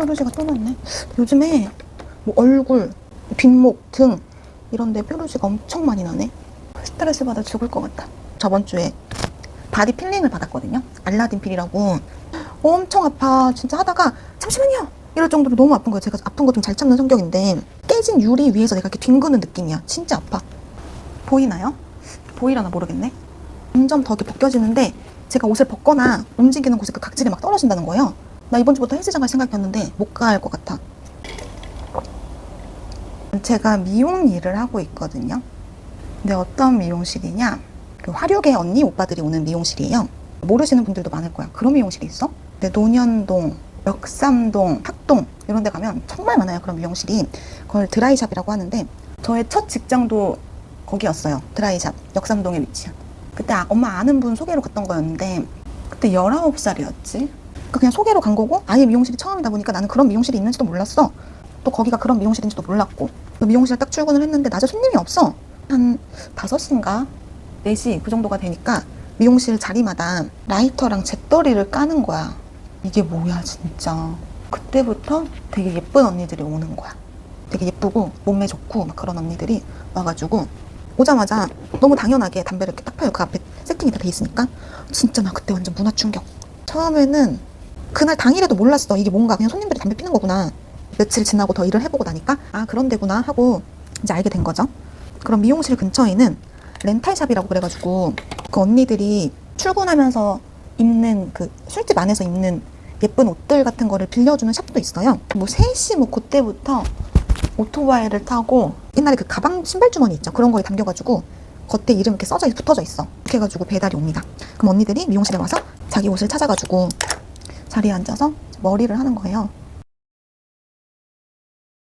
뾰루지가 또 났네. 요즘에 뭐 얼굴, 뒷목, 등 이런 데 뾰루지가 엄청 많이 나네. 스트레스 받아 죽을 것 같다. 저번 주에 바디 필링을 받았거든요. 알라딘 필이라고. 엄청 아파. 진짜 하다가 잠시만요. 이럴 정도로 너무 아픈 거예요. 제가 아픈 거 좀 잘 참는 성격인데 깨진 유리 위에서 내가 이렇게 뒹구는 느낌이야. 진짜 아파. 보이나요? 보이려나 모르겠네. 점점 더 이렇게 벗겨지는데 제가 옷을 벗거나 움직이는 곳에 그 각질이 막 떨어진다는 거예요. 나 이번 주부터 헬스장 갈 생각이었는데 못 갈 것 같아. 제가 미용 일을 하고 있거든요. 근데 어떤 미용실이냐? 그 화류계 언니 오빠들이 오는 미용실이에요. 모르시는 분들도 많을 거야. 그런 미용실이 있어? 근데 논현동, 역삼동, 학동 이런 데 가면 정말 많아요. 그런 미용실이. 그걸 드라이샵이라고 하는데 저의 첫 직장도 거기였어요. 드라이샵. 역삼동에 위치한. 그때 아- 엄마 아는 분 소개로 갔던 거였는데 그때 19살이었지. 그러니까 그냥 소개로 간 거고 아예 미용실이 처음이다 보니까 나는 그런 미용실이 있는지도 몰랐어. 또 거기가 그런 미용실인지도 몰랐고 그 미용실 딱 출근을 했는데 낮에 손님이 없어. 한 5시인가 4시 그 정도가 되니까 미용실 자리마다 라이터랑 잿더리를 까는 거야. 이게 뭐야 진짜. 그때부터 되게 예쁜 언니들이 오는 거야. 되게 예쁘고 몸매 좋고 막 그런 언니들이 와가지고 오자마자 너무 당연하게 담배를 이렇게 딱 펴요. 그 앞에 세팅이 다 돼 있으니까. 진짜 나 그때 완전 문화 충격. 처음에는 그날 당일에도 몰랐어. 이게 뭔가 그냥 손님들이 담배 피는 거구나. 며칠 지나고 더 일을 해보고 나니까 아 그런 데구나 하고 이제 알게 된 거죠. 그럼 미용실 근처에는 렌탈샵이라고 그래가지고 그 언니들이 출근하면서 입는 그 술집 안에서 입는 예쁜 옷들 같은 거를 빌려주는 샵도 있어요. 뭐 3시 뭐 그때부터 오토바이를 타고 옛날에 그 가방 신발 주머니 있죠. 그런 거에 담겨가지고 겉에 이름 이렇게 써져 붙어져 있어. 이렇게 해가지고 배달이 옵니다. 그럼 언니들이 미용실에 와서 자기 옷을 찾아가지고 자리에 앉아서 머리를 하는 거예요.